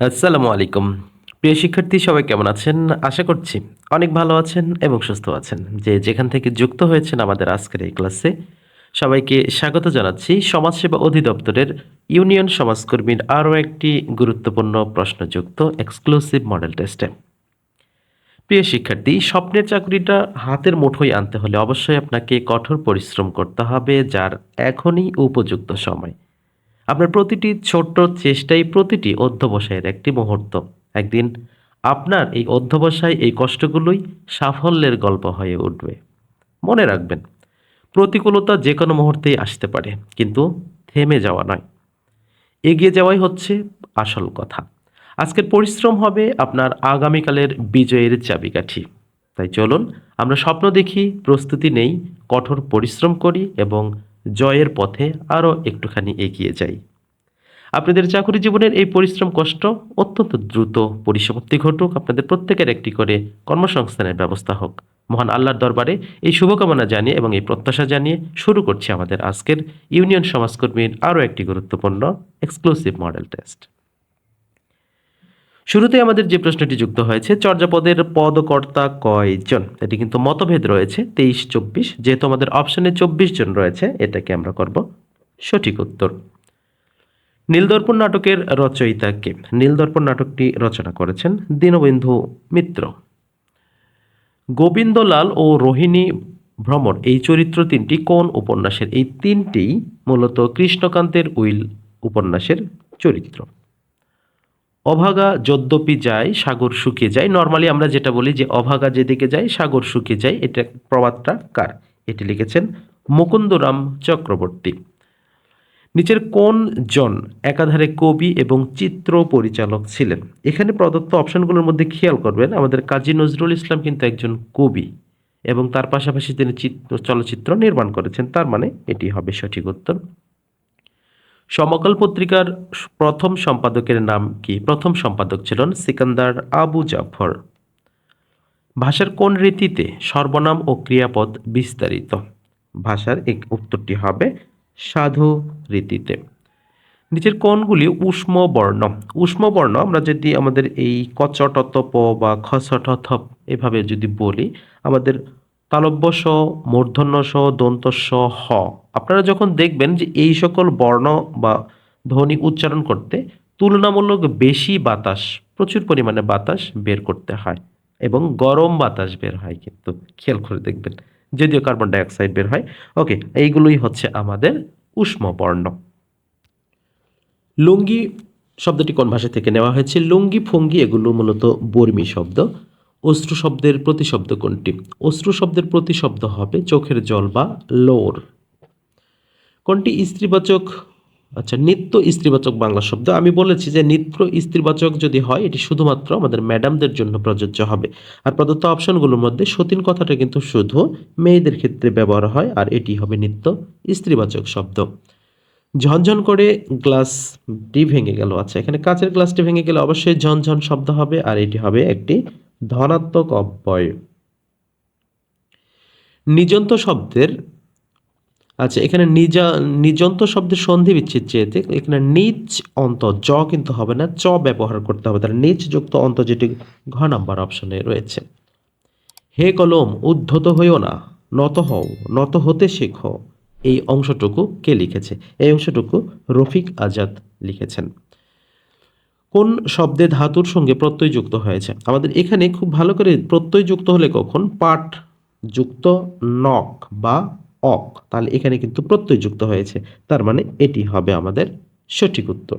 আসসালামু আলাইকুম। প্রিয় শিক্ষার্থী, সবাই কেমন আছেন? আশা করছি অনেক ভালো আছেন এবং সুস্থ আছেন। যে যেখান থেকে যুক্ত হয়েছেন আমাদের আজকের এই ক্লাসে, সবাইকে স্বাগত জানাচ্ছি। সমাজসেবা অধিদপ্তরের ইউনিয়ন সমাজকর্মীর আরও একটি গুরুত্বপূর্ণ প্রশ্নযুক্ত এক্সক্লুসিভ মডেল টেস্টে। প্রিয় শিক্ষার্থী, স্বপ্নের চাকরিটা হাতের মুঠোয় আনতে হলে অবশ্যই আপনাকে কঠোর পরিশ্রম করতে হবে, যার এখনই উপযুক্ত সময়। আপনার প্রতিটি ছোট্ট চেষ্টাই প্রতিটি অধ্যবসায়ের একটি মুহূর্ত। একদিন আপনার এই অধ্যবসায় এই কষ্টগুলোই সাফল্যের গল্প হয়ে উঠবে। মনে রাখবেন, প্রতিকূলতা যে কোনো মুহূর্তেই আসতে পারে, কিন্তু থেমে যাওয়া নয়। এগিয়ে যাওয়াই হচ্ছে আসল কথা। আজকের পরিশ্রম হবে আপনার আগামীকালের বিজয়ের চাবিকাঠি। তাই চলুন, আমরা স্বপ্ন দেখি, প্রস্তুতি নেই, কঠোর পরিশ্রম করি এবং জয়ের পথে আরও একটুখানি এগিয়ে যাই। আপনাদের চাকরি জীবনের এই পরিশ্রম কষ্ট অত্যন্ত দ্রুত পরিসমাপ্তি ঘটুক। আপনাদের প্রত্যেকের একটি করে কর্মসংস্থানের ব্যবস্থা হোক। মহান আল্লাহর দরবারে এই শুভকামনা জানিয়ে এবং এই প্রত্যাশা জানিয়ে শুরু করছি আমাদের আজকের ইউনিয়ন সমাজকর্মীর আরও একটি গুরুত্বপূর্ণ এক্সক্লুসিভ মডেল টেস্ট শুরুতে আমাদের যে প্রশ্নটি যুক্ত হয়েছে, চর্যাপদের পদকর্তা কয়জন? এটি কিন্তু মতভেদ রয়েছে, তেইশ, চব্বিশ। যেহেতু আমাদের অপশনে চব্বিশ জন রয়েছে, এটাকে আমরা করব সঠিক উত্তর। নীলদর্পণ নাটকের রচয়িতা কে? নীলদর্পণ নাটকটি রচনা করেছেন দীনবন্ধু মিত্র। গোবিন্দলাল ও রোহিণী ভ্রমণ, এই চরিত্র তিনটি কোন উপন্যাসের? এই তিনটি মূলত কৃষ্ণকান্তের উইল উপন্যাসের চরিত্র। অভাগা যদ্যপি যায়, সাগর শুকিয়ে যায়। নর্মালি আমরা যেটা বলি যে অভাগা যেদিকে যায়, সাগর শুকিয়ে যায়। এটা প্রবাদটা কার? এটি লিখেছেন মুকুন্দরাম চক্রবর্তী। নিচের কোন জন একাধারে কবি এবং চিত্র পরিচালক ছিলেন? এখানে প্রদত্ত অপশনগুলোর মধ্যে খেয়াল করবেন, আমাদের কাজী নজরুল ইসলাম কিন্তু একজন কবি এবং তার পাশাপাশি তিনি চিত্র, চলচ্চিত্র নির্মাণ করেছেন। তার মানে এটি হবে সঠিক উত্তর। সমকাল পত্রিকার প্রথম সম্পাদকের নাম কি? প্রথম সম্পাদক ছিলেন সিকান্দার আবু জাফর। ভাষার কোন রীতিতে সর্বনাম ও ক্রিয়াপদ বিস্তারিত? ভাষার এক উত্তরটি হবে সাধু রীতিতে। নিচের কোনগুলি উষ্ম বর্ণ। উষ্ম বর্ণ আমরা যদি আমাদের এই কচটত প বা খসট থ এভাবে যদি বলি, আমাদের তালব্য স মূর্ধন্য স দন্ত স হ। আপনারা যখন দেখবেন যে এই সকল বর্ণ বা ধ্বনি উচ্চারণ করতে তুলনামূলক বেশি বাতাস, প্রচুর পরিমাণে বাতাস বের করতে হয় এবং গরম বাতাস বের হয় কিন্তু, খেয়াল করে দেখবেন। যদিও কার্বন ডাইঅক্সাইড বের হয়। ওকে, এইগুলোই হচ্ছে আমাদের উষ্ম বর্ণ। লুঙ্গি শব্দটি কোন ভাষা থেকে নেওয়া হয়েছে? লুঙ্গি, ফুঙ্গি, এগুলো মূলত বর্মী শব্দ। অশ্রু শব্দের প্রতিশব্দ কোনটি? অশ্রু শব্দের প্রতিশব্দ হবে চোখের জল বা লোর। কোনটি স্ত্রীবাচক? আচ্ছা নিত্য স্ত্রীবাচক বাংলা শব্দ। আমি বলেছি যে নিত্য স্ত্রীবাচক যদি হয়, এটি শুধুমাত্র আমাদের ম্যাডামদের জন্য প্রযোজ্য হবে। আর প্রদত্ত অপশনগুলোর মধ্যে সতীন কথাটা কিন্তু শুধু মেয়েদের ক্ষেত্রে ব্যবহার হয়, আর এটি হবে নিত্য স্ত্রীবাচক শব্দ। ঝনঝন করে গ্লাসটি ভেঙে গেল। আচ্ছা এখানে কাঁচের গ্লাসটি ভেঙে গেলে অবশ্যই ঝনঝন শব্দ হবে, আর এটি হবে একটি ধনাত্মক অব্যয়। নিজন্ত শব্দের আচ্ছা এখানে নিজা, নিজন্ত শব্দের সন্ধি বিচ্ছেদ চেয়েতে এখানে নিচ অন্ত, জ কিন্তু হবে না, চ ব্যবহার করতে হবে তাহলে নিচ যুক্ত অন্ত যেটি ঘ নাম্বার অপশনে রয়েছে। হে কলম, উদ্ধত হইও না, নত হও, নত হতে শেখো, এই অংশটুকু কে লিখেছে? এই অংশটুকু রফিক আজাদ লিখেছেন। কোন শব্দে ধাতুর সঙ্গে প্রত্যয় যুক্ত হয়েছে? আমাদের এখানে খুব ভালো করে প্রত্যয় যুক্ত হলে কখন? পাঠ যুক্ত নক বা অক তাহলে এখানে কিন্তু প্রত্যয় যুক্ত হয়েছে। তার মানে এটি হবে আমাদের সঠিক উত্তর।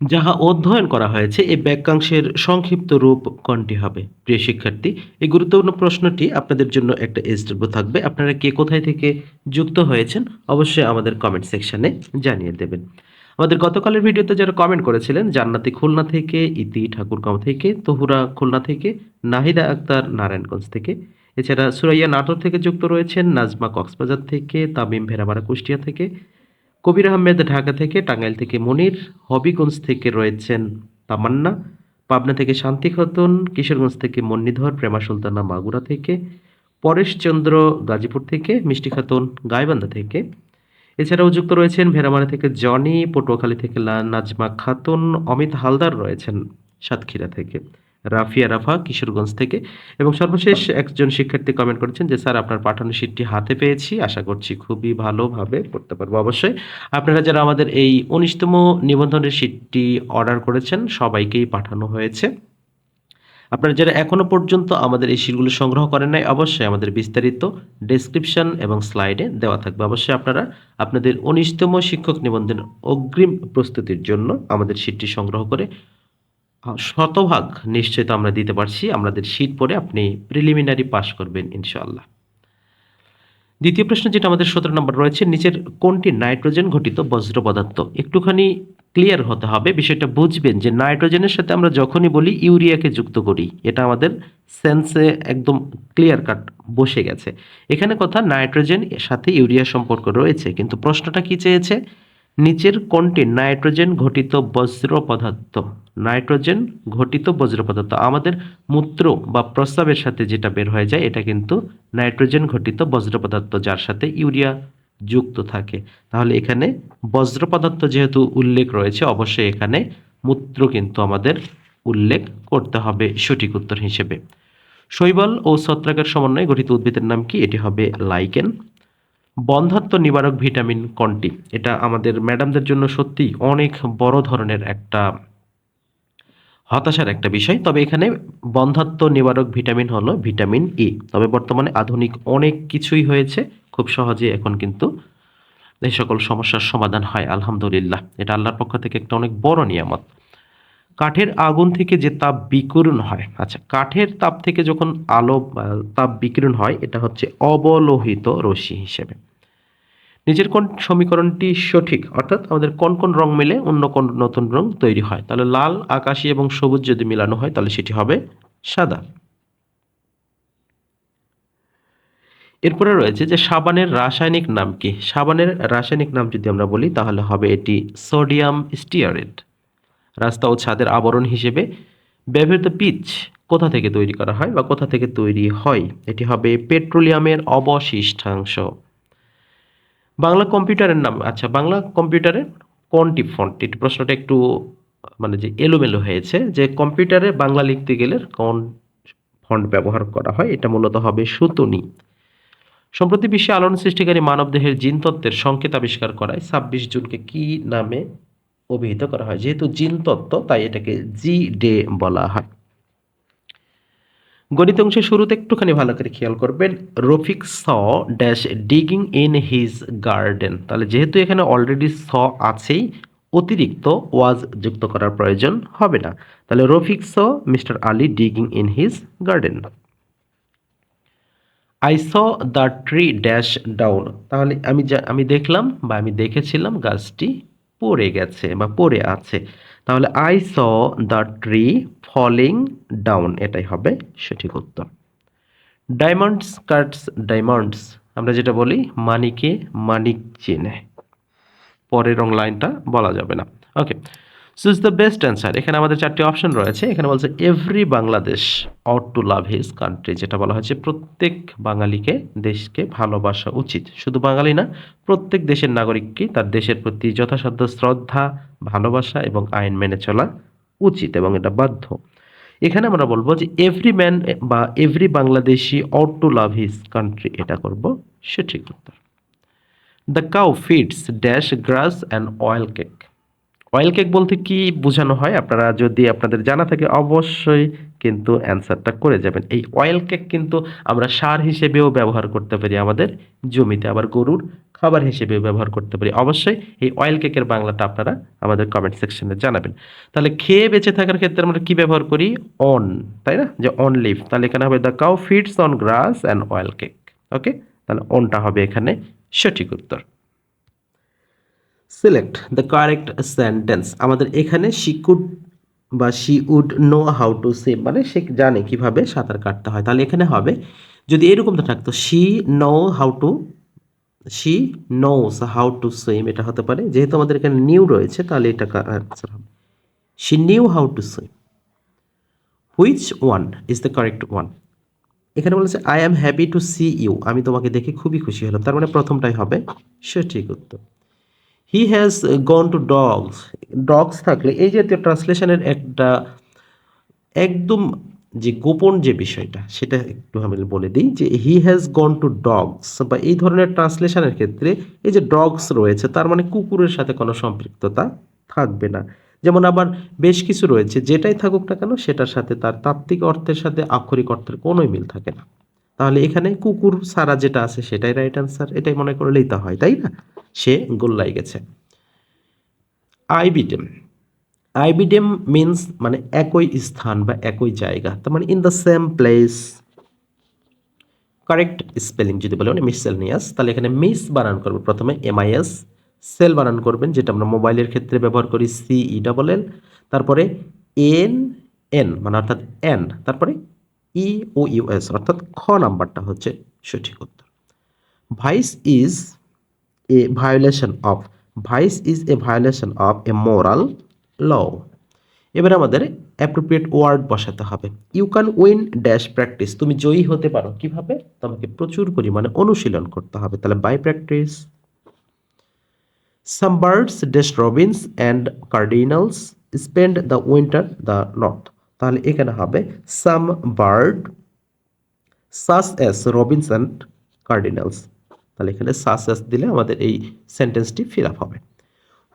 যাহা অধ্যয়ন করা হয়েছে এই বাক্যাংশের সংক্ষিপ্ত রূপ কোনটি হবে? প্রিয় শিক্ষার্থী, এই গুরুত্বপূর্ণ প্রশ্নটি আপনাদের জন্য একটা এসডব্লিউ থাকবে। আপনারা কে কোথায় থেকে যুক্ত হয়েছেন, অবশ্যই আমাদের কমেন্ট সেকশনে জানিয়ে দেবেন। আমাদের গতকালের ভিডিওতে যারা কমেন্ট করেছিলেন, জান্নাতি খুলনা থেকে, ইতি, ঠাকুরগাঁও থেকে, তহুরা খুলনা থেকে, নাহিদা আক্তার নারায়ণগঞ্জ থেকে, এছাড়া সুরাইয়া নাটোর থেকে যুক্ত রয়েছেন, নাজমা কক্সবাজার থেকে, তামিম ভেরামারা কুষ্টিয়া থেকে, কবির আহমেদ ঢাকা থেকে, টাঙ্গাইল থেকে মনির, হবিগঞ্জ থেকে রয়েছেন তামান্না, পাবনা থেকে শান্তি খাতুন, কিশোরগঞ্জ থেকে মন্নিধর, প্রেমা সুলতানা মাগুরা থেকে, পরেশচন্দ্র গাজীপুর থেকে, মিষ্টি খাতুন গাইবান্ধা থেকে এছাড়াও যুক্ত রয়েছেন ভেড়ামারা থেকে জনি, পটুয়াখালী থেকে নাজমা খাতুন, অমিত হালদার রয়েছেন সাতক্ষীরা থেকে, রাফিয়া রাফা কিশোরগঞ্জ থেকে এবং সর্বশেষ একজন শিক্ষার্থী কমেন্ট করেছেন যে, স্যার, আপনার পাঠানো শীটটি হাতে পেয়েছি, আশা করছি খুবই ভালোভাবে করতে পারব। অবশ্যই আপনারা যারা আমাদের এই উনিশতম নিবন্ধনের শীটটি অর্ডার করেছেন, সবাইকেই পাঠানো হয়েছে। আপনারা যারা এখনও পর্যন্ত আমাদের এই শিটগুলো সংগ্রহ করেন নাই, অবশ্যই আমাদের বিস্তারিত ডেসক্রিপশন এবং স্লাইডে দেওয়া থাকবে। অবশ্যই আপনারা আপনাদের উনিশতম শিক্ষক নিবন্ধন অগ্রিম প্রস্তুতির জন্য আমাদের শীটটি সংগ্রহ করে শতভাগ নিশ্চয়তা আমরা দিতে পারছি। আমাদের শীট পরে আপনি প্রিলিমিনারি পাশ করবেন, ইনশাআল্লাহ। দ্বিতীয় প্রশ্ন যেটা আমাদের সতেরো নম্বর রয়েছে, নিচের কোনটি নাইট্রোজেন ঘটিত বজ্র পদার্থ? একটুখানি ক্লিয়ার হতে হবে, বিষয়টা বুঝবেন যে নাইট্রোজেনের সাথে আমরা যখনই বলি ইউরিয়াকে যুক্ত করি, এটা আমাদের সেন্সে একদম ক্লিয়ার কাট বসে গেছে। এখানে কথা নাইট্রোজেন সাথে ইউরিয়া সম্পর্ক রয়েছে, কিন্তু প্রশ্নটা কি চেয়েছে? নিচের কোনটি নাইট্রোজেন ঘটিত বজ্র পদার্থ? নাইট্রোজেন ঘটিত বজ্র পদার্থ। আমাদের মূত্র বা প্রস্রাবের সাথে যেটা বের হয়ে যায়, এটা কিন্তু নাইট্রোজেন ঘটিত বজ্র পদার্থ, যার সাথে ইউরিয়া যুক্ত থাকে। তাহলে এখানে বজ্র পদার্থ যেহেতু উল্লেখ রয়েছে, অবশ্যই এখানে মূত্র কিন্তু আমাদের উল্লেখ করতে হবে সঠিক উত্তর হিসেবে। শৈবাল ও ছত্রাকের সমন্বয়ে গঠিত উদ্ভিদের নাম কি? এটি হবে লাইকেন। বন্ধাত্ম নিবারক ভিটামিন কোনটি? এটা আমাদের ম্যাডামদের জন্য সত্যি অনেক বড় ধরনের একটা হতাশার একটা বিষয়। তবে এখানে বন্ধাত্ম নিবারক ভিটামিন হলো ভিটামিন ই তবে বর্তমানে আধুনিক অনেক কিছুই হয়েছে। খুব সহজে এখন কিন্তু এই সকল সমস্যার সমাধান হয়, আলহামদুলিল্লাহ। এটা আল্লাহর পক্ষ থেকে একটা অনেক বড় নিয়ামত। কাঠের আগুন থেকে যে তাপ বিকিরণ হয় আচ্ছা কাঠের তাপ থেকে যখন আলো তাপ বিকিরণ হয়, এটা হচ্ছে অবলোহিত রশ্মি হিসেবে। নিচের কোন সমীকরণটি সঠিক? অর্থাৎ আমাদের কোন কোন রং মিলে অন্য কোন নতুন রং তৈরি হয়? তাহলে লাল, আকাশি এবং সবুজ যদি মিলানো হয়, তাহলে সেটি হবে সাদা। এরপরে রয়েছে যে সাবানের রাসায়নিক নাম কি? সাবানের রাসায়নিক নাম যদি আমরা বলি, তাহলে হবে এটি সোডিয়াম স্টিয়ারেট। রাস্তা ও ছাদের আবরণ হিসেবে ব্যবহৃত পিচ কোথা থেকে তৈরি করা হয় বা কোথা থেকে তৈরি হয়? এটি হবে পেট্রোলিয়ামের অবশিষ্টাংশ। বাংলা কম্পিউটারের নাম আচ্ছা বাংলা কম্পিউটারের কোনটি ফন্ট এটি প্রশ্নটা একটু মানে যে এলোমেলো হয়েছে, যে কম্পিউটারে বাংলা লিখতে গেলে কোন ফন্ট ব্যবহার করা হয়, এটা মূলত হবে সুতনি। সম্প্রতি বিশ্বে আলোড়ন সৃষ্টিকারী মানবদেহের জিন তত্ত্বের সংকেত আবিষ্কার করায় ছাব্বিশ জুনকে কি নামে অভিহিত করা হয়। যেহেতু জিন তত্ত্ব, তাই এটাকে জি ডে বলা হয়। গণিত অংশের শুরুতে একটুখানি ভালো করে খেয়াল করবেন। Rafiq saw dash digging in his garden. তাহলে যেহেতু এখানে অলরেডি স আছেই, অতিরিক্ত ওয়াজ যুক্ত করার প্রয়োজন হবে না। তাহলে Rafiq saw, mister Ali digging in his garden. I saw the tree dash down. তাহলে আমি আমি দেখলাম বা আমি দেখেছিলাম গাছটি পড়ে গেছে বা পড়ে আছে। তাহলে I saw the tree falling down এটাই হবে সঠিক উত্তর। ডায়মন্ডস কাটস ডায়মন্ডস আমরা যেটা বলি, মানিকে মানিক চেনে। পরের রং লাইনটা বলা যাবে না। Okay choose the best answer এখানে আমাদের চারটি অপশন রয়েছে। এখানে বলছে every Bangladesh ought to love his country যেটা বলা হয়েছে, প্রত্যেক বাঙালিকে দেশকে ভালোবাসা উচিত। শুধু বাঙালি না, প্রত্যেক দেশের নাগরিককেই তার দেশের প্রতি যথাসাধ্য শ্রদ্ধা, ভালোবাসা এবং আইন মেনে চলা উচিত এবং এটা বাধ্য। এখানে আমরা বলব যে এভরি ম্যান বা every Bangladeshi ought to love his country এটা করব সঠিক উত্তর। The cow feeds dash grass and oil cake oil cake বলতে কি বোঝানো হয়? আপনারা যদি আপনাদের জানা থাকে, অবশ্যই কিন্তু অ্যান্সারটা করে যাবেন। এই অয়েল কেক কিন্তু আমরা সার হিসেবেও ব্যবহার করতে পারি আমাদের জমিতে। আবার গরুর খাবার হিসেবেও ব্যবহার করতে পারি। অবশ্যই এই অয়েল কেকের বাংলাটা আপনারা আমাদের কমেন্ট সেকশনে জানাবেন। তাহলে খেয়ে বেঁচে থাকার ক্ষেত্রে আমরা কি ব্যবহার করি? অন তাই না? যে অন লিভ তাহলে এখানে হবে the cow feeds on grass and oil cake okay তাহলে অনটা হবে এখানে সঠিক উত্তর। সিলেক্ট দ্য কারেক্ট সেন্টেন্স আমাদের এখানে শি কুড বা she would know how to swim মানে সে জানে কীভাবে সাঁতার কাটতে হয়। তাহলে এখানে হবে, যদি এরকমটা থাকতো she know how to she knows how to swim এটা হতে পারে। যেহেতু আমাদের এখানে নিউ রয়েছে, তাহলে এটা আনসার হবে। She knew how to swim which one is the correct one এখানে বলেছে I am happy to see you আমি তোমাকে দেখে খুবই খুশি হলাম। তার মানে প্রথমটাই হবে সঠিক উত্তর। He has gone to dogs dogs থাকলে, এই জাতীয় ট্রান্সলেশনের একটা একদম যে গোপন যে বিষয়টা, সেটা একটু আমি বলে দিই যে he has gone to dogs বা এই ধরনের ট্রান্সলেশনের ক্ষেত্রে এই যে ডগস রয়েছে, তার মানে কুকুরের সাথে কোনো সম্পৃক্ততা থাকবে না। যেমন আবার বেশ কিছু রয়েছে, যেটাই থাকুক না কেন, সেটার সাথে তার তাত্ত্বিক অর্থের সাথে আক্ষরিক অর্থের কোনোই মিল থাকে না। তাহলে এখানে কুকুর সারা যেটা আছে সেটাই রাইট অ্যান্সার এটাই মনে করলেই তা হয়, তাই না? সে গোল্লাই গেছে। আইবিটেম আইবিডেম মিন্স মানে একই স্থান বা একই জায়গা, তার মানে in the same place correct spelling যদি বলে মানে মিসেলনিয়াস তাহলে এখানে মিস বানান করবে। প্রথমে এমআইএস সেল বানান করবেন, যেটা আমরা মোবাইলের ক্ষেত্রে ব্যবহার করি সি ই ডাবল এল তারপরে এন এন মানে অর্থাৎ এন তারপরে ই ও ইউএস অর্থাৎ খ নাম্বারটা হচ্ছে সঠিক উত্তর। Vice is a violation of vice is a violation of a moral law এবার আমাদের অ্যাপ্রোপ্রিয়েট ওয়ার্ড বসাতে হবে। You can win dash practice তুমি জয়ী হতে পারো। কীভাবে? তোমাকে প্রচুর পরিমাণে অনুশীলন করতে হবে। তাহলে by practice some birds dash robins and cardinals spend the winter the north তাহলে এখানে হবে some bird, such as robins and cardinals. তাহলে এখানে সাস এস দিলে আমাদের এই সেন্টেন্সটি ফিল আপ হবে।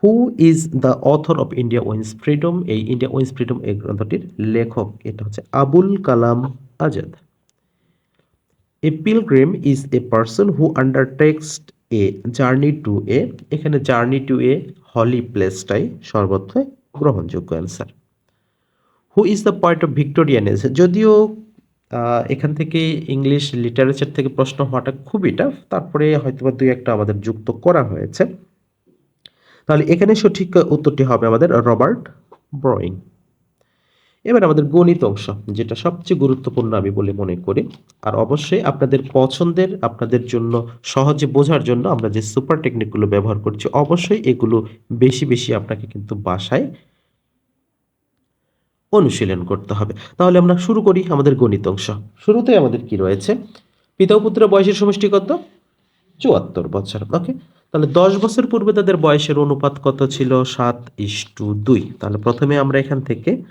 Who is the author of India wins freedom, এই ইন্ডিয়া উইন্স ফ্রিডম এই গ্রন্থটির লেখক এটা হচ্ছে Abul Kalam Azad. A pilgrim is a person who undertakes a journey to a, এখানে জার্নি টু এ হলি প্লেসটাই সর্বত্র গ্রহণযোগ্য answer. Who is the point of Victorian age যদিও এখান থেকে ইংলিশ লিটারেচার থেকে প্রশ্ন হওয়াটা খুবই টাফ তারপরে হয়তো বা দুই একটা আমাদের যুক্ত করা হয়েছে। তাহলে এখানে সঠিক উত্তরটি হবে আমাদের রবার্ট ব্রয়িং। এবার আমাদের গণিত অংশ, যেটা সবচেয়ে গুরুত্বপূর্ণ আমি বলে মনে করি। আর অবশ্যই আপনাদের পছন্দের, আপনাদের জন্য সহজে বোঝার জন্য আমরা যে সুপার টেকনিকগুলো ব্যবহার করছি, অবশ্যই এগুলো বেশি বেশি আপনাকে কিন্তু বাসায় অনুশীলন করতে হবে। তাহলে আমরা শুরু করি আমাদের গণিত অংশ। শুরুতে আমাদের কি রয়েছে? পিতা পুত্র বয়সের সমষ্টি কত? চুয়াত্তর বছর। ওকে? তাহলে দশ বছর পূর্বে তাদের বয়সের অনুপাত কত ছিল? সাত ইস্টু দুই। তাহলে প্রথমে আমরা এখান থেকে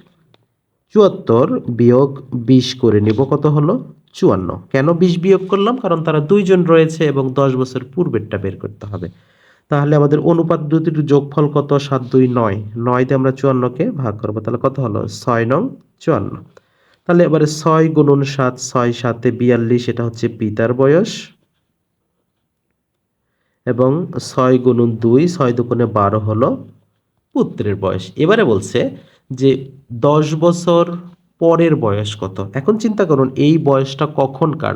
চুয়াত্তর বিয়োগ বিশ করে নিব। কত হলো? চুয়ান্ন। কেন বিশ বিয়োগ করলাম? কারণ তারা দুইজন রয়েছে এবং দশ বছর পূর্বেরটা বের করতে হবে। তাহলে আমাদের অনুপাত দুটির যোগফল কত? সাত, দুই, নয়। নয় দিয়ে আমরা চুয়ান্নকে ভাগ করব। তাহলে কত হলো? ছয় নং চুয়ান্ন। তাহলে এবারে ছয় গুণন সাত, ছয় সাতে বিয়াল্লিশ, এটা হচ্ছে পিতার বয়স। এবং ছয় গুণন দুই, ছয় দুগুণে বারো হলো পুত্রের বয়স। এবারে বলছে যে দশ বছর পরের বয়স কত? এখন চিন্তা করুন, এই বয়সটা কখনকার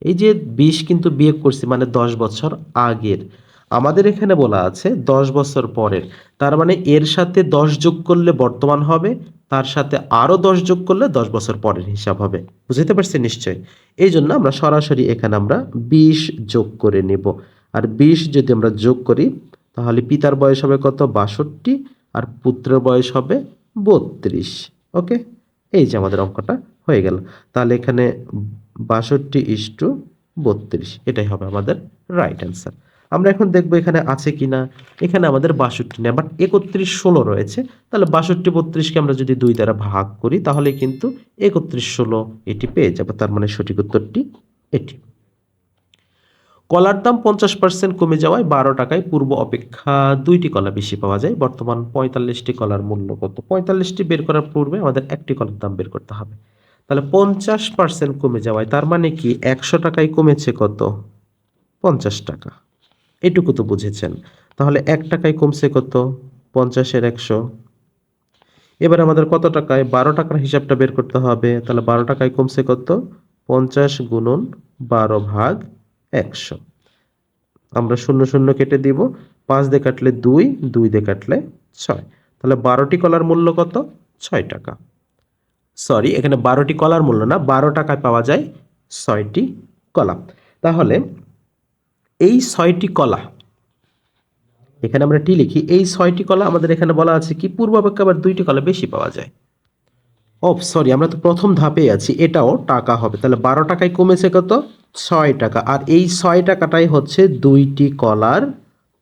এই যে বিশ কিন্তু বিয়ে করছি মানে দশ বছর আগের। আমাদের এখানে বলা আছে দশ বছর পরের। তার মানে এর সাথে দশ যোগ করলে বর্তমান হবে, তার সাথে আরও দশ যোগ করলে দশ বছর পরের হিসাব হবে। বুঝতে পারছি নিশ্চয়ই? এই জন্য আমরা সরাসরি এখানে আমরা বিশ যোগ করে নেব। আর বিশ যদি আমরা যোগ করি, তাহলে পিতার বয়স হবে কত? বাষট্টি। আর পুত্রের বয়স হবে বত্রিশ। ওকে? এই যে আমাদের অঙ্কটা হয়ে গেল। তাহলে এখানে বাষট্টি ইস্টু বত্রিশ। এটাই হবে আমাদের রাইট অ্যান্সার। আমরা এখন দেখব এখানে আছে কি না এখানে আমাদের বাষট্টি নেই বাট একত্রিশ ষোলো রয়েছে। তাহলে বাষট্টি বত্রিশকে আমরা যদি দুই দ্বারা ভাগ করি, তাহলে কিন্তু একত্রিশ ষোলো এটি পেয়ে যাব। তার মানে সঠিক উত্তরটি এটি। কলার দাম পঞ্চাশ পার্সেন্ট কমে যাওয়ায় বারো টাকায় পূর্ব অপেক্ষা দুইটি কলা বেশি পাওয়া যায়। বর্তমান পঁয়তাল্লিশটি কলার মূল্য কত? পঁয়তাল্লিশটি বের করার পূর্বে আমাদের একটি কলার দাম বের করতে হবে। তাহলে পঞ্চাশ পার্সেন্ট কমে যাওয়ায় তার মানে কি? একশো টাকায় কমেছে কত? পঞ্চাশ টাকা। এটুকু তো বুঝেছেন। তাহলে এক টাকায় কমছে কত? পঞ্চাশের একশো। এবার আমাদের কত টাকায়? বারো টাকার হিসাবটা বের করতে হবে। তাহলে বারো টাকায় কমছে কত? পঞ্চাশ গুণন বারো ভাগ একশো। আমরা শূন্য শূন্য কেটে দিব। পাঁচ দিয়ে কাটলে দুই দুই দিয়ে কাটলে ছয়। তাহলে বারোটি কলার মূল্য কত? ছয় টাকা। সরি, এখানে বারোটি কলার মূল্য না, বারো টাকায় পাওয়া যায় ছয়টি কলা। তাহলে এই ছয়টি কলা, এখানে আমরা টি লিখি, এই ছয়টি কলা আমাদের এখানে বলা আছে কি, পূর্বাপেক্ষা আবার দুইটি কলা বেশি পাওয়া যায়। ও সরি, আমরা তো প্রথম ধাপে আছি, এটাও টাকা হবে, তাহলে বারো টাকায় কমেছে কত? ছয় টাকা, আর এই ছয় টাকাটাই হচ্ছে দুইটি কলার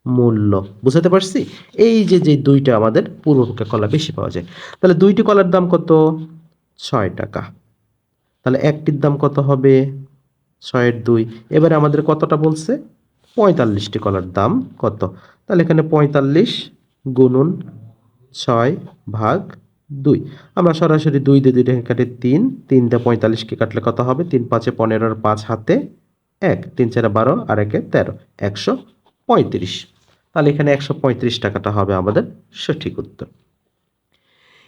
মূল্য, বুঝাতে পারছি? এই যে যে দুইটা আমাদের পূর্বপক্ষে কলা বেশি পাওয়া যায়, তাহলে দুইটি কলার দাম কত? ছয় টাকা, তাহলে একটির দাম কত হবে? ছয়ের দুই, এবারে আমাদের কতটা বলছে? পঁয়তাল্লিশটি কলার দাম কত? তাহলে এখানে পঁয়তাল্লিশ গুণন ছয় ভাগ দুই। আমরা সরাসরি দুই দিয়ে দুইটা কাটে তিন। তিন দিয়ে পঁয়তাল্লিশকে কাটলে কত হবে? তিন পাঁচে পনেরোর পাঁচ হাতে এক। তিন চারে বারো আর একে তেরো। একশো পঁয়ত্রিশ। তাহলে এখানে একশো পঁয়ত্রিশ টাকাটা হবে আমাদের সঠিক উত্তর।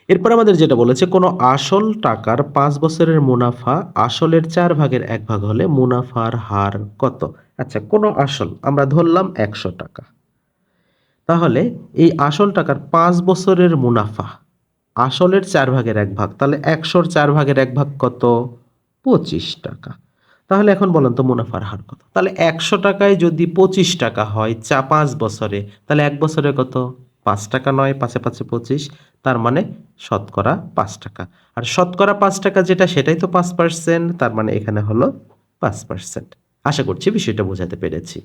এরপর আমাদের যেটা বলেছে, কোনো আসল টাকার পাঁচ বছরের মুনাফা আসলের চার ভাগের এক ভাগ হলে মুনাফার হার কত? আচ্ছা কোনো আসল, আমরা ধরলাম একশো টাকা। তাহলে এই আসল টাকার পাঁচ বছরের মুনাফা আসলের চার ভাগের এক ভাগ, তাহলে একশোর চার ভাগের এক ভাগ কত? পঁচিশ টাকা। তাহলে এখন বলেন তো মুনাফার হার কত? তাহলে একশো টাকায় যদি পঁচিশ টাকা হয় চা পাঁচ বছরে, তাহলে এক বছরে কত? পাঁচ টাকা নয়, পাঁচে পাঁচে পঁচিশ, তার মানে শতকরা পাঁচ টাকা। আর শতকরা পাঁচ টাকা যেটা, সেটাই তো পাঁচ পার্সেন্ট তার মানে এখানে হলো পাঁচ পার্সেন্ট আশা করছি বিষয়টা বোঝাতে পেরেছি।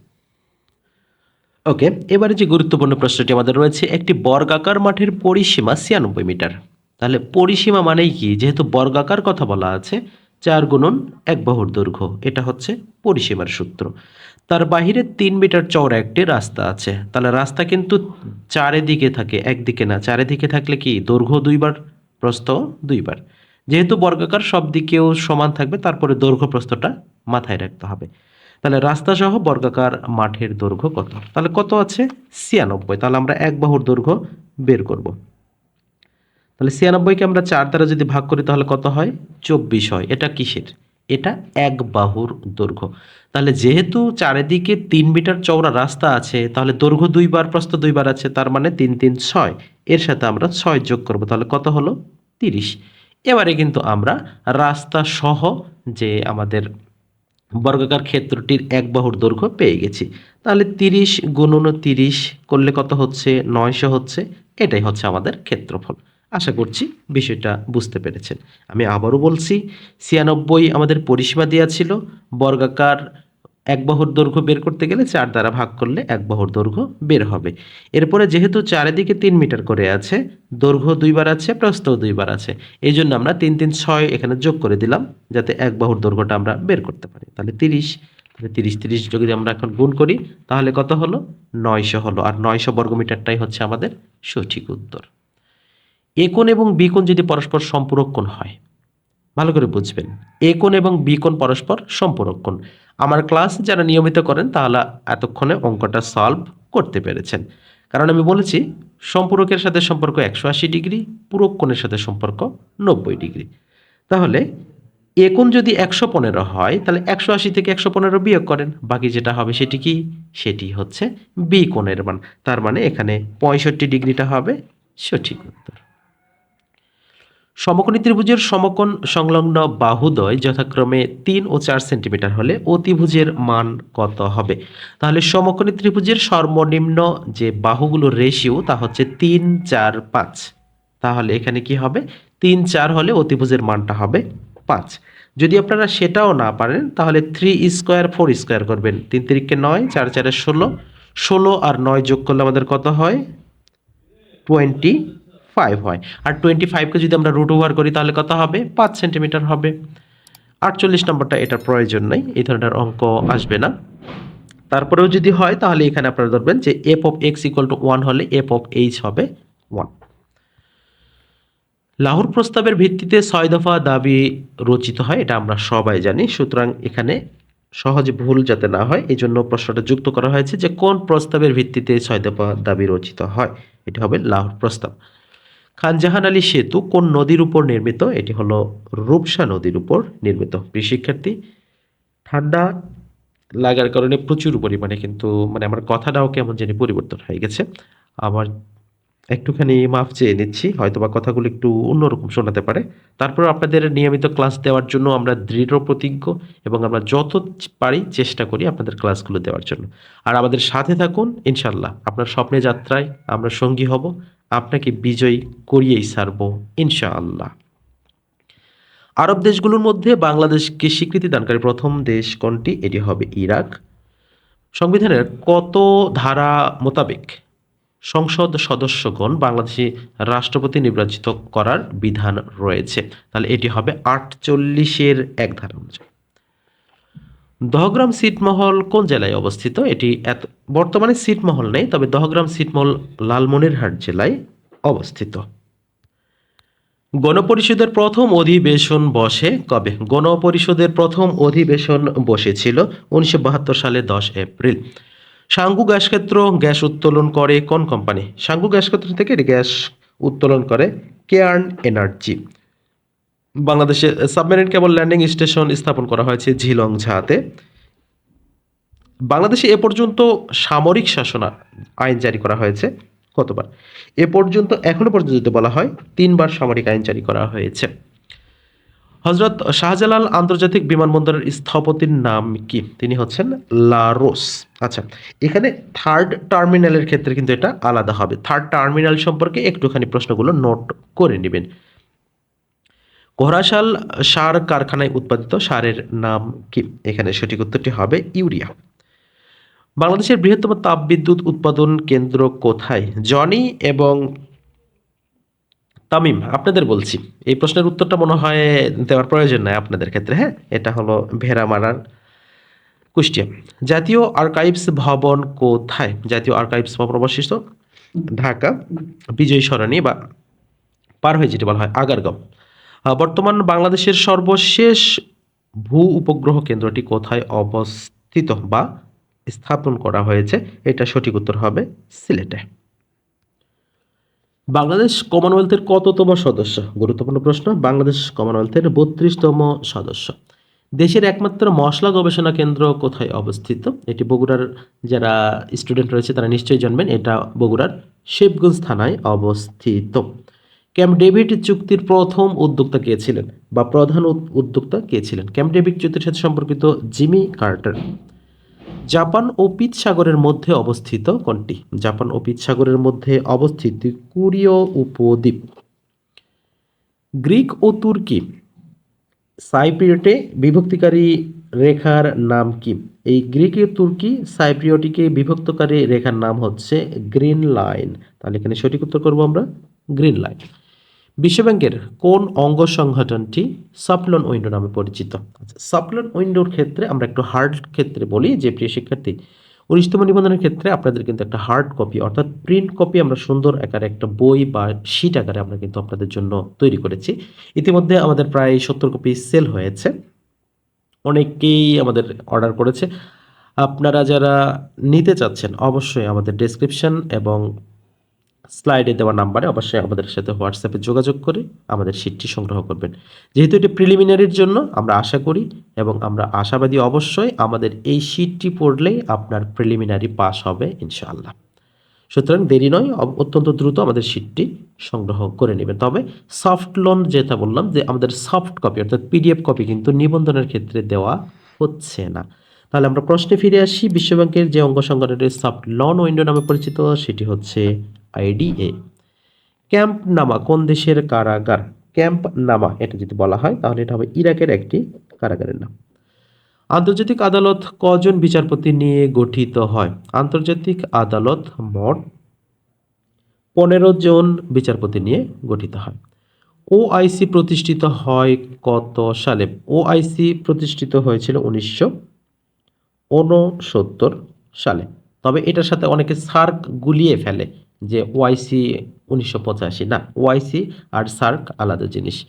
ওকে, এবারে যে গুরুত্বপূর্ণ প্রশ্নটি আমাদের রয়েছে, একটি বর্গাকার মাঠের পরিসীমা ছিয়ানব্বই মিটার। তাহলে পরিসীমা মানেই কি? যেহেতু বর্গাকার কথা বলা আছে, চার গুণন এক বাহুর দৈর্ঘ্য, এটা হচ্ছে পরিসীমার সূত্র। তার বাহিরে তিন মিটার চওড়া একটি রাস্তা আছে। তাহলে রাস্তা কিন্তু চারিদিকে থাকে, একদিকে না। চারিদিকে থাকলে কি? দৈর্ঘ্য দুইবার, প্রস্থ দুইবার। যেহেতু বর্গাকার, সব দিকেও সমান থাকবে, তারপরে দৈর্ঘ্য, প্রস্থটা মাথায় রাখতে হবে। তাহলে রাস্তা সহ বর্গাকার মাঠের দৈর্ঘ্য কত? তাহলে কত আছে? ছিয়ানব্বই। তাহলে আমরা এক বাহুর দৈর্ঘ্য বের করব। তাহলে ছিয়ানব্বইকে আমরা চার দ্বারা যদি ভাগ করি, তাহলে কত হয়? চব্বিশ হয়। এটা কিসের? এটা এক বাহুর দৈর্ঘ্য। তাহলে যেহেতু চারিদিকে তিন মিটার চওড়া রাস্তা আছে, তাহলে দৈর্ঘ্য দুইবার, প্রস্থ দুইবার আছে, তার মানে তিন তিন, ছয়। এর সাথে আমরা ছয় যোগ করব, তাহলে কত হলো? তিরিশ। এবারে কিন্তু আমরা রাস্তা সহ যে আমাদের বর্গাকার ক্ষেত্রটির এক বাহুর দৈর্ঘ্য পেয়ে গেছি। তাহলে তিরিশ গুণন তিরিশ করলে কত হচ্ছে? নয়শো হচ্ছে। এটাই হচ্ছে আমাদের ক্ষেত্রফল। আশা করছি বিষয়টা বুঝতে পেরেছেন। আমি আবারও বলছি, ছিয়ানব্বই আমাদের পরিসীমা দেওয়া ছিল, বর্গাকার এক বাহুর দৈর্ঘ্য বের করতে গেলে চার দ্বারা ভাগ করলে এক বাহুর দৈর্ঘ্য বের হবে। এরপরে যেহেতু চারিদিকে তিন মিটার করে আছে, দৈর্ঘ্য দুইবার আছে প্রস্থ দুইবার আছে, এই জন্য আমরা তিন তিন, ছয় এখানে যোগ করে দিলাম, যাতে এক বাহুর দৈর্ঘ্যটা আমরা বের করতে পারি। তাহলে তিরিশ তাহলে তিরিশ তিরিশ যদি আমরা এখন গুণ করি, তাহলে কত হলো? নয়শো হলো। আর নয়শো বর্গমিটারটাই হচ্ছে আমাদের সঠিক উত্তর। এ কোণ এবং বি কোণ যদি পরস্পর সম্পূরকোণ হয়, ভালো করে বুঝবেন। এ কোণ এবং বি কোণ পরস্পর সম্পূরকোণ আমার ক্লাস যারা নিয়মিত করেন তাহলে এতক্ষণে অঙ্কটা সলভ করতে পেরেছেন। কারণ আমি বলেছি, সম্পূরকের সাথে সম্পর্ক একশো আশি ডিগ্রি, পূরক কোণের সাথে সম্পর্ক নব্বই ডিগ্রি। তাহলে এ কোণ যদি একশো পনেরো হয়, তাহলে একশো আশি থেকে একশো পনেরো বিয়োগ করেন। বাকি যেটা হবে সেটি কি? সেটি হচ্ছে বি কোণের মান। তার মানে এখানে পঁয়ষট্টি ডিগ্রিটা হবে সঠিক সমকোণী ত্রিভুজের সমকোণ সংলগ্ন বাহুদ্বয় যথাক্রমে তিন ও চার সেন্টিমিটার হলে অতিভুজের মান কত হবে? তাহলে সমকোণী ত্রিভুজের সর্বনিম্ন যে বাহুগুলোর রেশিও তা হচ্ছে তিন, চার, পাঁচ। তাহলে এখানে কি হবে? তিন, চার হলে অতিভুজের মানটা হবে পাঁচ। যদি আপনারা সেটাও না পারেন, তাহলে থ্রি স্কোয়ার ফোর স্কোয়ার করবেন। তিন তিরিখকে নয়, চার, চারে ষোলো। ষোলো আর নয় যোগ করলে আমাদের কত হয়? টোয়েন্টি ফাইভ হয়। আর টোয়েন্টি ফাইভকে যদি আমরা রুট ওভার করি, তাহলে কত হবে? পাঁচ সেন্টিমিটার হবে। আটচল্লিশ নম্বরটা এটার প্রয়োজন নেই, এই ধরনের অঙ্ক আসবে না। তারপরেও যদি হয়, তাহলে এখানে আপনারা ধরবেন যে F of X equal to one হলে এফ অফ এইচ হবে ওয়ান লাহোর প্রস্তাবের ভিত্তিতে ছয় দফা দাবি রচিত হয়, এটা আমরা সবাই জানি। সুতরাং এখানে সহজে ভুল যাতে না হয় এই জন্য প্রশ্নটা যুক্ত করা হয়েছে যে কোন প্রস্তাবের ভিত্তিতে ছয় দফা দাবি রচিত হয়। এটি হবে লাহোর প্রস্তাব। খানজাহান আলী সেতু কোন নদীর উপর নির্মিত? এটি হলো রূপসা নদীর উপর নির্মিত প্রিয় শিক্ষার্থী ঠান্ডা লাগার কারণে প্রচুর পরিমাণে কিন্তু মানে আমার কথাটাও কেমন জানি পরিবর্তন হয়ে গেছে। আমার একটুখানি মাফ চেয়ে নিচ্ছি হয়তো বা কথাগুলো একটু অন্যরকম শোনাতে পারে। তারপর আপনাদের নিয়মিত ক্লাস দেওয়ার জন্য আমরা দৃঢ় প্রতিজ্ঞ এবং আমরা যত পারি চেষ্টা করি আপনাদের ক্লাসগুলো দেওয়ার জন্য। আর আমাদের সাথে থাকুন, ইনশাল্লাহ। আপনার স্বপ্নে যাত্রায় আমরা সঙ্গী হব। আপনাকে বিজয়ী করিয়েই ছাড়ব, ইনশাআল্লাহ। আরব দেশগুলোর মধ্যে বাংলাদেশকে স্বীকৃতি দানকারী প্রথম দেশ কোনটি? এটি হবে ইরাক। সংবিধানের কত ধারা মোতাবেক সংসদ সদস্যগণ বাংলাদেশি রাষ্ট্রপতি নির্বাচিত করার বিধান রয়েছে? তাহলে এটি হবে আটচল্লিশের এক ধারা অনুযায়ী। দহগ্রাম সিটমহল কোন জেলায় অবস্থিত? এটি এত, বর্তমানে সিটমহল নেই, তবে দহগ্রাম সিটমহল লালমনিরহাট জেলায় অবস্থিত। গণপরিষদের প্রথম অধিবেশন বসে, কবে? গণপরিষদের প্রথম অধিবেশন বসেছিল উনিশশো বাহাত্তর সালে দশ এপ্রিল। সাঙ্গু গ্যাস ক্ষেত্র গ্যাস উত্তোলন করে কোন কোম্পানি? সাঙ্গু গ্যাস ক্ষেত্র থেকে গ্যাস উত্তোলন করে কেয়ার্ন এনার্জি। বাংলাদেশে সাবমেরিন কেবল ল্যান্ডিং স্টেশন স্থাপন করা হয়েছে ঝিলং ঝাতে। বাংলাদেশে এ পর্যন্ত সামরিক শাসন আইন জারি করা হয়েছে, কতবার? এ পর্যন্ত, এখনও পর্যন্ত যদি বলা হয়, তিনবার সামরিক আইন জারি করা হয়েছে। হজরত শাহজালাল আন্তর্জাতিক বিমানবন্দরের স্থপতির নাম কি? তিনি হচ্ছেন লারোস। আচ্ছা এখানে থার্ড টার্মিনালের ক্ষেত্রে কিন্তু এটা আলাদা হবে। থার্ড টার্মিনাল সম্পর্কে একটুখানি প্রশ্নগুলো নোট করে নেবেন। ঘোড়াশাল সার কারখানায় উৎপাদিত সারের নাম কি? এখানে সঠিক উত্তরটি হবে ইউরিয়া। বাংলাদেশের বৃহত্তম তাপবিদ্যুৎ উৎপাদন কেন্দ্র কোথায়? জনি এবং তামিম, আপনাদের বলছি। এই প্রশ্নের উত্তরটা মনে হয় দেওয়ার প্রয়োজন নাই আপনাদের ক্ষেত্রে হ্যাঁ? এটা হলো ভেড়ামারার কুষ্টিয়া। জাতীয় আর্কাইভস ভবন কোথায়? জাতীয় আর্কাইভস ভবন অবশিষ্ট ঢাকা বিজয় সরণি বা পার হয়ে যেটি বলা হয় আগারগাঁও। বর্তমান বাংলাদেশের সর্বশেষ ভূ উপগ্রহ কেন্দ্রটি কোথায় অবস্থিত বা স্থাপন করা হয়েছে? এটা সঠিক উত্তর হবে সিলেটে। বাংলাদেশ কমনওয়েলথের কততম সদস্য? গুরুত্বপূর্ণ প্রশ্ন, বাংলাদেশ কমনওয়েলথের বত্রিশতম সদস্য। দেশের একমাত্র মশলা গবেষণা কেন্দ্র কোথায় অবস্থিত? এটি বগুড়ার যারা স্টুডেন্ট রয়েছে তারা নিশ্চয়ই জানবেন, এটা বগুড়ার শিবগঞ্জ থানায় অবস্থিত। ক্যাম্প ডেভিড চুক্তির প্রথম উদ্যোক্তা কে ছিলেন বা প্রধান উদ্যোক্তা কে ছিলেন? ক্যাম্প ডেভিড চুক্তির সাথে সম্পর্কিত জিমি কার্টার। জাপান ও পিত সাগরের মধ্যে অবস্থিত কোনটি? জাপান ও পিত সাগরের মধ্যে অবস্থিত কুরীয় উপদ্বীপ। গ্রিক ও তুর্কি। সাইপ্রিয়টে বিভক্তিকারী রেখার নাম কি? এই গ্রিক ও তুর্কি সাইপ্রিয়টিকে বিভক্তকারী রেখার নাম হচ্ছে গ্রিন লাইন। তাহলে এখানে সঠিক উত্তর করব আমরা? Green line. বিশ্বব্যাংকের কোন অঙ্গ সংগঠনটি সাপলন উইন্ডো নামে পরিচিত? আচ্ছা সাপলন উইন্ডোর ক্ষেত্রে আমরা একটু হার্ড ক্ষেত্রে বলি, যে প্রিয় শিক্ষার্থী, উনিশতম নিবন্ধনের ক্ষেত্রে আপনাদের কিন্তু একটা হার্ড কপি, অর্থাৎ প্রিন্ট কপি আমরা সুন্দর আকারে একটা বই বা শিট আকারে আমরা কিন্তু আপনাদের জন্য তৈরি করেছি। ইতিমধ্যে আমাদের প্রায় সত্তর কপি সেল হয়েছে। অনেকেই আমাদের অর্ডার করেছে। আপনারা যারা নিতে চাচ্ছেন, অবশ্যই আমাদের ডেসক্রিপশন এবং স্লাইডে দেওয়া নাম্বারে অবশ্যই আমাদের সাথে হোয়াটসঅ্যাপে যোগাযোগ করে আমাদের সিটটি সংগ্রহ করবেন। যেহেতু এটি প্রিলিমিনারির জন্য, আমরা আশা করি এবং আমরা আশাবাদী অবশ্যই আমাদের এই সিটটি পড়লেই আপনার প্রিলিমিনারি পাস হবে, ইনশাআল্লাহ। সুতরাং দেরি নয় অত্যন্ত দ্রুত আমাদের সিটটি সংগ্রহ করে নেবেন। তবে সফট লোন যেটা বললাম, যে আমাদের সফট কপি অর্থাৎ পিডিএফ কপি কিন্তু নিবন্ধনের ক্ষেত্রে দেওয়া হচ্ছে না। তাহলে আমরা প্রশ্নে ফিরে আসি। বিশ্বব্যাংকের যে অঙ্গ সংগঠনের সফট লোন উইন্ডো নামে পরিচিত, সেটি হচ্ছে আইডিএ। ক্যাম্প নামা কোন দেশের কারাগার? ক্যাম্প নামা এটা যদি বলা হয়, তাহলে এটা হবে ইরাকের একটি কারাগারের নাম। আন্তর্জাতিক আদালত কজন বিচারপতি নিয়ে গঠিত হয়? আন্তর্জাতিক আদালত মোট পনেরো জন বিচারপতি নিয়ে গঠিত হয়। ওআইসি প্রতিষ্ঠিত হয় কত সালে? ওআইসি প্রতিষ্ঠিত হয়েছিল উনিশশো ঊনসত্তর সালে। তবে এটার সাথে অনেকে সার্ক গুলিয়ে ফেলে। যে ওয়াইসি উনিশশো পঁচাশি, না, ওয়াইসি আর সার্ক আলাদা জিনিস।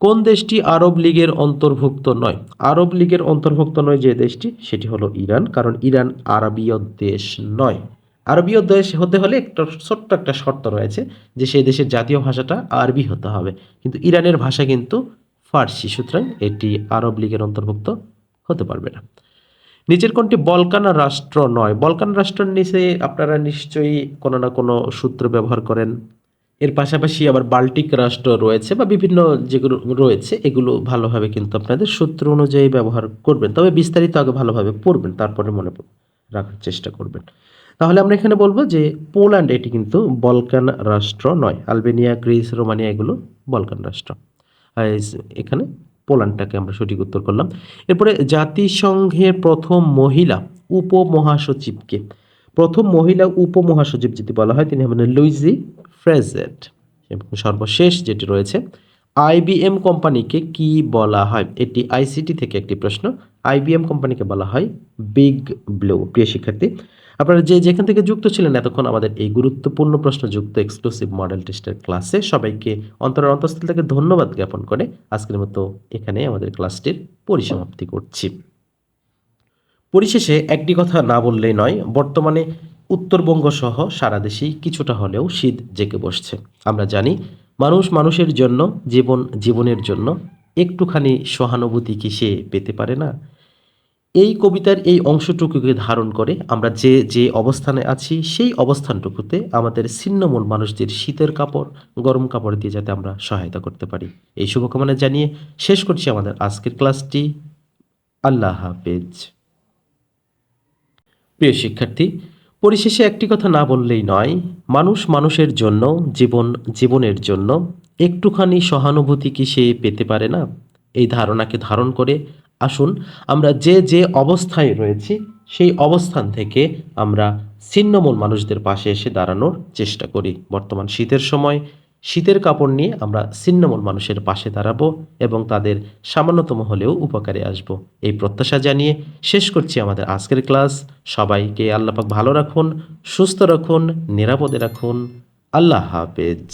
কোন দেশটি আরব লীগের অন্তর্ভুক্ত নয়? আরব লীগের অন্তর্ভুক্ত নয় যে দেশটি, সেটি হলো ইরান, কারণ ইরান আরবীয় দেশ নয়। আরবীয় দেশ হতে হলে একটা ছোট্ট একটা শর্ত রয়েছে যে সেই দেশের জাতীয় ভাষাটা আরবি হতে হবে। কিন্তু ইরানের ভাষা কিন্তু ফার্সি, সুতরাং এটি আরব লীগের অন্তর্ভুক্ত হতে পারবে না। নিচের কোনটি বলকান রাষ্ট্র নয়। বলকান রাষ্ট্রের নিচে আপনারা নিশ্চয়ই কোনো না কোনো সূত্র ব্যবহার করেন। এর পাশাপাশি আবার বাল্টিক রাষ্ট্র রয়েছে বা বিভিন্ন যেগুলো রয়েছে, এগুলো ভালোভাবে কিন্তু আপনাদের সূত্র অনুযায়ী ব্যবহার করবেন। তবে বিস্তারিত আগে ভালোভাবে পড়বেন, তারপরে মনে রাখার চেষ্টা করবেন। তাহলে আমরা এখানে বলব যে পোল্যান্ড এটি কিন্তু বলকান রাষ্ট্র নয়। আলবেনিয়া, গ্রিস, রোমানিয়া এগুলো বলকান রাষ্ট্র। এখানে পোল্যান্ডটাকে আমরা সঠিক উত্তর করলাম। এরপরে জাতিসংঘের প্রথম মহিলা উপমহাসচিবকে, প্রথম মহিলা উপমহাসচিব যদি বলা হয়, তিনি হবেন লুইজি ফ্রেজেট। এবং সর্বশেষ যেটি রয়েছে আইবিএম কোম্পানিকে কি বলা হয়? এটি আইসিটি থেকে একটি প্রশ্ন। আইবিএম কোম্পানিকে বলা হয় বিগ ব্লু। প্রিয় শিক্ষার্থী আপনারা যে যেখান থেকে যুক্ত ছিলেন এতক্ষণ আমাদের এই গুরুত্বপূর্ণ প্রশ্নযুক্ত এক্সক্লুসিভ মডেল টেস্টের ক্লাসে সবাইকে অন্তরের অন্তঃস্থল থেকে ধন্যবাদ জ্ঞাপন করে আজকের মতো এখানে আমাদের ক্লাসটির পরিসমাপ্তি করছি। পরিশেষে একটি কথা না বললেই নয়, বর্তমানে উত্তরবঙ্গ সহ সারা দেশেই কিছুটা হলেও শীত জেগে বসছে। আমরা জানি মানুষ মানুষের জন্য, জীবন জীবনের জন্য একটুখানি সহানুভূতি কি সে পেতে পারে না? এই কবিতার এই অংশটুকুকে ধারণ করে আমরা যে যে অবস্থানে আছি, সেই অবস্থানটুকুতে আমাদের ছিন্নমূল মানুষদের শীতের কাপড়, গরম কাপড় দিয়ে যাতে আমরা সহায়তা করতে পারি। এই শুভকামনা জানিয়ে শেষ করছি আমাদের আজকের ক্লাসটি। আল্লাহ হাফেজ। প্রিয় শিক্ষার্থী, পরিশেষে একটি কথা না বললেই নয়, মানুষ মানুষের জন্য, জীবন জীবনের জন্য, একটুখানি সহানুভূতি কি সে পেতে পারে না? এই ধারণাকে ধারণ করে আসুন, আমরা যে যে অবস্থায় রয়েছি, সেই অবস্থান থেকে আমরা ছিন্নমূল মানুষদের পাশে এসে দাঁড়ানোর চেষ্টা করি। বর্তমান শীতের সময়, শীতের কাপড় নিয়ে আমরা ছিন্নমূল মানুষের পাশে দাঁড়াবো এবং তাদের সামান্যতম হলেও উপকারে আসব। এই প্রত্যাশা জানিয়ে শেষ করছি আমাদের আজকের ক্লাস। সবাইকে আল্লাপাক ভালো রাখুন, সুস্থ রাখুন, নিরাপদে রাখুন। আল্লাহ হাফেজ।